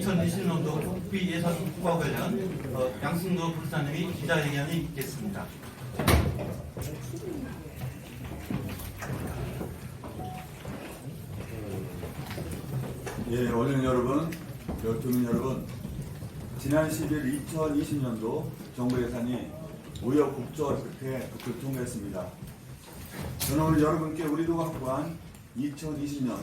2020년도 국비 예산 통과 관련 어, 양승도 부사님이 기자회견이 있겠습니다. 예, 어린 여러분, 교민 여러분, 지난 10일 2020년도 정부 예산이 끝에 국회 통과했습니다. 저는 오늘 여러분께 우리도 확보한 2020년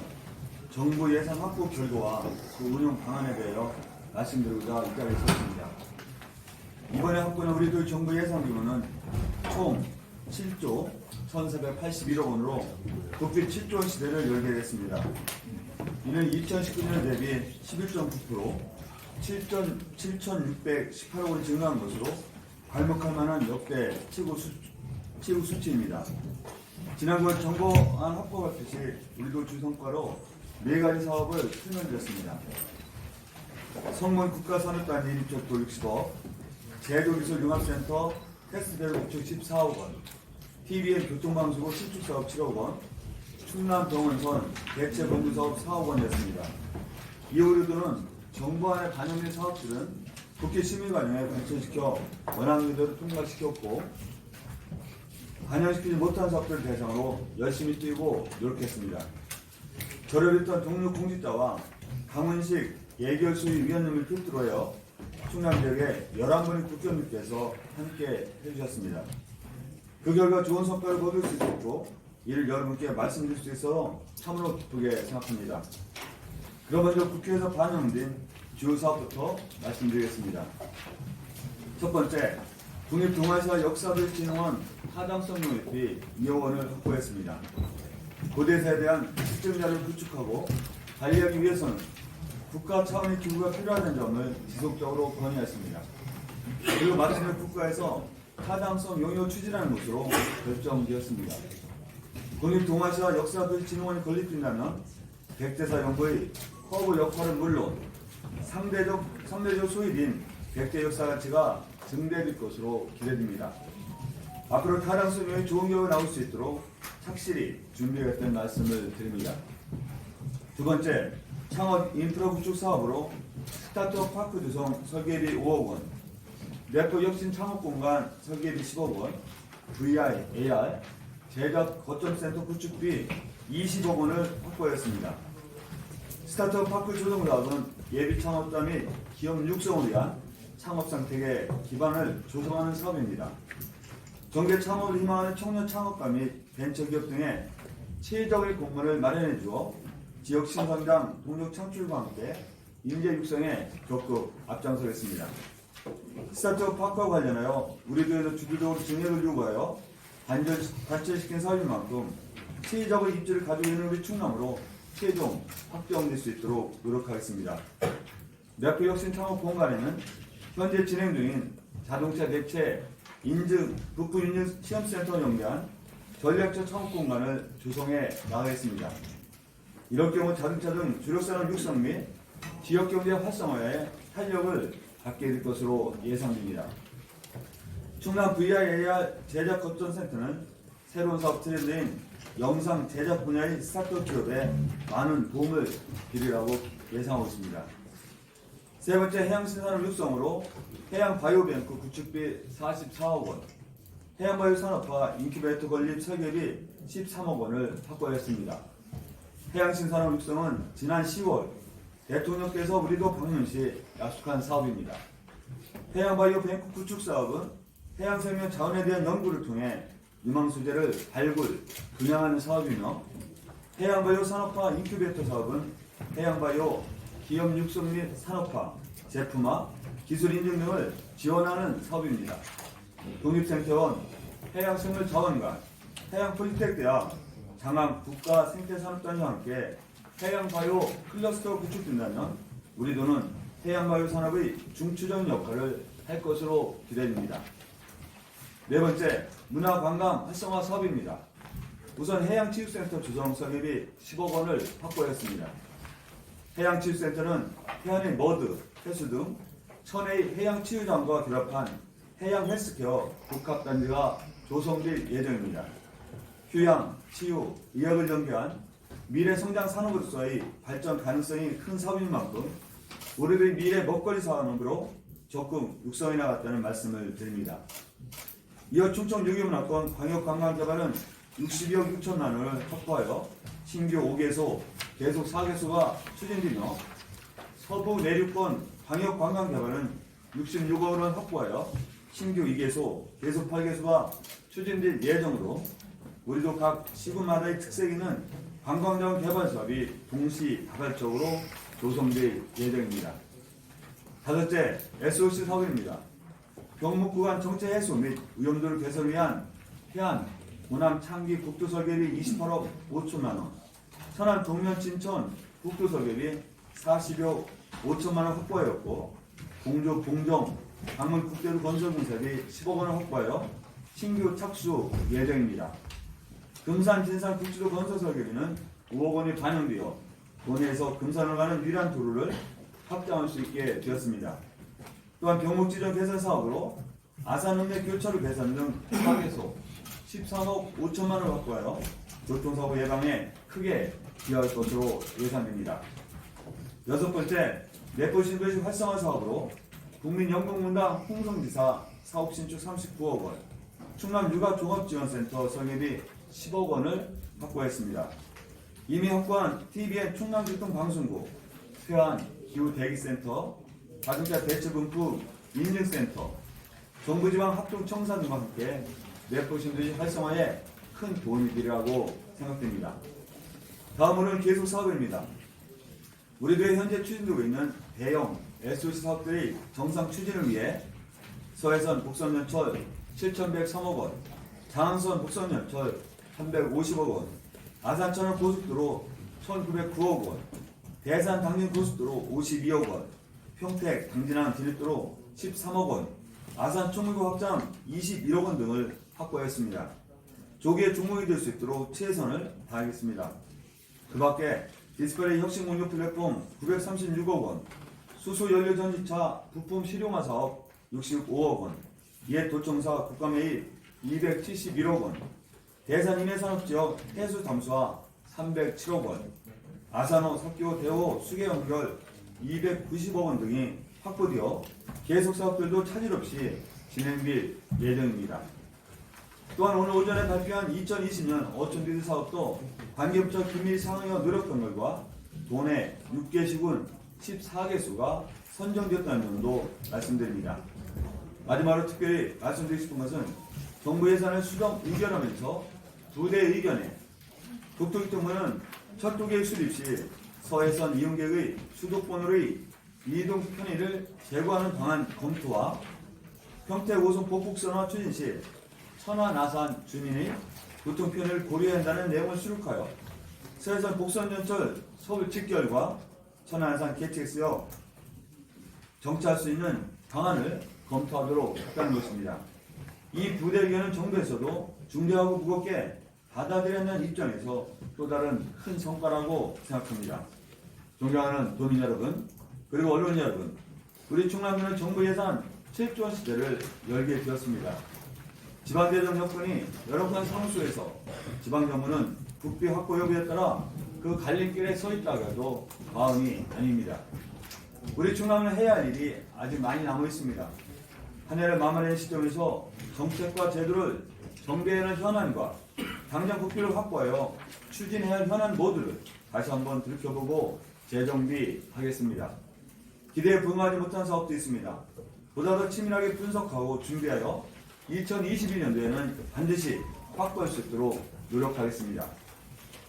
정부 예산 확보 결과와 그 운용 방안에 대하여 말씀드리고자 이 자리에 섰습니다. 이번에 확보한 우리도 정부 예산 규모는 총 7조 1,481억 원으로 국비 7조 원 시대를 열게 됐습니다. 이는 2019년 대비 11.9% 7,618억 원 증가한 것으로 발목할 만한 역대 최고, 수, 최고 수치입니다. 지난번 정보안 확보 발표 시 우리도 주성과로 네 가지 사업을 설명드렸습니다. 성문 국가산업단지 입적도 60억, 제도기술융합센터 테스트대로 구축 14억 원, TVN 교통방송국 신축사업 7억 원, 충남 병원선 대체 건물 사업 4억 원이었습니다. 이 의료도는 정부 안에 반영된 사업들은 국회 심의관에 발전시켜 원안대로 통과시켰고 반영시키지 못한 사업들 대상으로 열심히 뛰고 노력했습니다. 저를 비롯한 동료 공직자와 강원식 예결수위 위원님을 필두로 해요 충남 지역의 11분의 국회의원님께서 함께 해주셨습니다. 그 결과 좋은 성과를 거둘 수 있었고 이를 여러분께 말씀드릴 수 있어 참으로 기쁘게 생각합니다. 그럼 먼저 국회에서 반영된 주요 사업부터 말씀드리겠습니다. 첫 번째, 국립동아시아 역사교육진흥원 타당성 농협이 2억 원을 확보했습니다. 고대사에 대한 실증자를 구축하고 관리하기 위해서는 국가 차원의 기부가 필요하다는 점을 지속적으로 건의했습니다. 그리고 마침내 국가에서 타당성 용역 추진하는 것으로 결정되었습니다. 국립동아시아 역사교육 진흥원이 건립된다면 백대사 연구의 허브 역할은 물론 상대적, 상대적 소일인 백대 역사 가치가 증대될 것으로 기대됩니다. 앞으로 타당성 용역 좋은 결과 나올 수 있도록 착실히 준비하겠다는 말씀을 드립니다. 두 번째, 창업 인프라 구축 사업으로 스타트업 파크 조성 설계비 5억 원, 네트워크 혁신 창업 공간 설계비 10억 원, VR, AR, 제작 거점센터 구축비 20억 원을 확보했습니다. 스타트업 파크 조성 사업은 예비 창업자 및 기업 육성을 위한 창업 상태의 기반을 조성하는 사업입니다. 정계 창업을 희망하는 청년 창업가 및 벤처기업 등의 체적의 공간을 마련해 주어 지역 신성장, 동력 창출과 함께 인재 육성에 적극 앞장서겠습니다. 스타트업 파크와 관련하여 우리도에서 주기적으로 증액을 요구하여 반절, 발전시킨 사업인 만큼 체적의 입지를 가지고 있는 우리 충남으로 최종 확정될 수 있도록 노력하겠습니다. 내표 혁신 창업 공간에는 현재 진행 중인 자동차 대체 인증 부품 인증 시험센터 연계한 전략적 창업 공간을 조성해 나가겠습니다. 이럴 경우 자동차 등 주력산업 육성 및 지역경제 활성화에 탄력을 갖게 될 것으로 예상됩니다. 충남 VIAR 제작 거점 센터는 새로운 사업 트렌드인 영상 제작 분야의 스타트업 기업에 많은 도움을 드리라고 예상하고 있습니다. 세 번째 해양 생산업 육성으로 해양 바이오뱅크 구축비 44억 원, 해양 바이오 산업화 인큐베이터 건립 설계비 13억 원을 확보했습니다. 해양신산업 육성은 지난 10월 대통령께서 우리도 방문 시 약속한 사업입니다. 해양 바이오 뱅크 구축 사업은 해양 생명 자원에 대한 연구를 통해 유망 소재를 발굴, 분양하는 사업이며 해양 바이오 산업화 인큐베이터 사업은 해양 바이오 기업 육성 및 산업화, 제품화, 기술 인증 등을 지원하는 사업입니다. 독립생태원, 해양생물자원관, 해양폴리텍대학, 장암 국가생태산업단과 함께 해양바이오 클러스터 구축된다면 우리도는 해양바이오 산업의 중추적인 역할을 할 것으로 기대됩니다. 네 번째, 문화관광 활성화 사업입니다. 우선 해양치유센터 조성 설계비 10억 원을 확보했습니다. 해양치유센터는 해안의 머드, 해수 등 천혜의 해양치유장과 결합한 해양 헬스케어 복합단지가 조성될 예정입니다. 휴양, 치유, 의학을 연계한 미래 성장 산업으로서의 발전 가능성이 큰 사업인 만큼 우리들의 미래 먹거리 사업으로 적극 육성해 나갔다는 말씀을 드립니다. 이어 충청 유기문화권 광역관광개발은 62억 6천만 원을 확보하여 신규 5개소, 계속 4개소가 추진되며 서부 내륙권 광역관광 개발은 66억 원을 확보하여 신규 2개소, 계속 8개소가 추진될 예정으로 우리도 각 시군마다의 특색 있는 관광자원 개발 사업이 동시 다발적으로 조성될 예정입니다. 다섯째, SOC 사업입니다. 경목 구간 정체 해소 및 위험도를 개선을 위한 해안 호남 창기 국도 설계비 28억 5천만 원, 천안 동면 진천 국도 설계비 40여 5천만 원 확보하였고 공조 봉정 강문 국대로 건설 공사비 10억 원을 확보하여 신규 착수 예정입니다. 금산 진산 국지도 건설 설계비는 5억 원이 반영되어 도내에서 금산을 가는 유일한 도로를 확장할 수 있게 되었습니다. 또한 병목지점 개선 사업으로 아산읍내 교차로 개선 등 4개소 13억 5천만 원을 확보하여 교통사고 예방에 크게 기여할 것으로 예상됩니다. 여섯 번째, 내포 신도시 활성화 사업으로 국민연금문당 홍성지사 사업 신축 39억 원, 충남 육아종합지원센터 설계비 10억 원을 확보했습니다. 이미 확보한 TVN 충남교통방송국, 세안 기후대기센터, 자동차 대체분포 인증센터, 정부지방 합동청사 등과 함께 내포 신도시 활성화에 큰 도움이 되리라고 생각됩니다. 다음으로는 계속 사업입니다. 우리들의 현재 추진되고 있는 대형 SOC 사업들의 정상 추진을 위해 서해선 복선연철 7,103억 원, 장항선 복선연철 350억 원, 아산천안 고속도로 1,909억 원, 대산 당진 고속도로 52억 원, 평택 당진항 진입도로 13억 원, 아산 총무구 확장 21억 원 등을 확보했습니다. 조기에 종목이 될 수 있도록 최선을 다하겠습니다. 그 밖에 디스플레이 혁신 공유 플랫폼 936억 원, 수소 연료 전지차 부품 실용화 사업 65억 원, 옛 도청사 국감회의 271억 원, 대산 인해산업지역 해수 담수화 307억 원, 아산호 석기호 대호 수계 연결 290억 원 등이 확보되어 계속 사업들도 차질 없이 진행될 예정입니다. 또한 오늘 오전에 발표한 2020년 어촌비드 사업도 관계부처 긴밀 상의와 노력한 결과 도내 6개 시군 14개수가 선정되었다는 점도 말씀드립니다. 마지막으로 특별히 말씀드리고 싶은 것은 정부 예산을 수정 의결하면서 두 대 의견에 국토교통부는 철도계획 수립 시 서해선 이용객의 수도권으로의 이동 편의를 제고하는 방안 검토와 평택 5선 복국선화 추진 시 천안 아산 주민의 교통 편의를 고려해야 한다는 내용을 수록하여 서해선 복선전철 서울 직결과 천안 아산 KTX역 정차할 수 있는 방안을 검토하도록 했다는 것입니다. 이 부대 의견은 정부에서도 중대하고 무겁게 받아들였는 입장에서 또 다른 큰 성과라고 생각합니다. 존경하는 도민 여러분, 그리고 언론 여러분, 우리 충남도는 정부 예산 7조 원 시대를 열게 되었습니다. 지방대정 여건이 여러 건 사무소에서 지방정부는 국비 확보 여부에 따라 그 갈림길에 서 있다고 해도 과언이 아닙니다. 우리 충남은 해야 할 일이 아직 많이 남아 있습니다. 한 해를 마무리하는 시점에서 정책과 제도를 정비하는 현안과 당장 국비를 확보하여 추진해야 할 현안 모두를 다시 한번 들켜보고 재정비하겠습니다. 기대에 부응하지 못한 사업도 있습니다. 보다 더 치밀하게 분석하고 준비하여 2021년도에는 반드시 확보할 수 있도록 노력하겠습니다.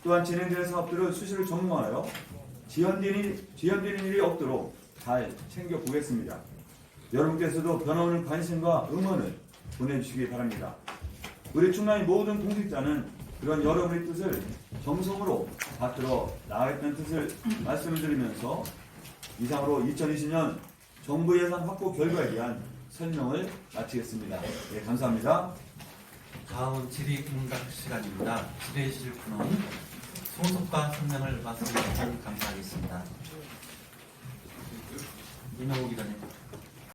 또한 진행되는 사업들을 수시로 점검하여 지연되는, 지연되는 일이 없도록 잘 챙겨보겠습니다. 여러분께서도 변함없는 관심과 응원을 보내주시기 바랍니다. 우리 충남의 모든 공직자는 그런 여러분의 뜻을 정성으로 받들어 나가겠다는 뜻을 말씀을 드리면서 이상으로 2020년 정부 예산 확보 결과에 대한 설명을 마치겠습니다. 네, 감사합니다. 다음은 질의 응답 시간입니다. 질의해 주실 분은 소속과 설명을 말씀해 주시면 감사하겠습니다. 이명호 기자님.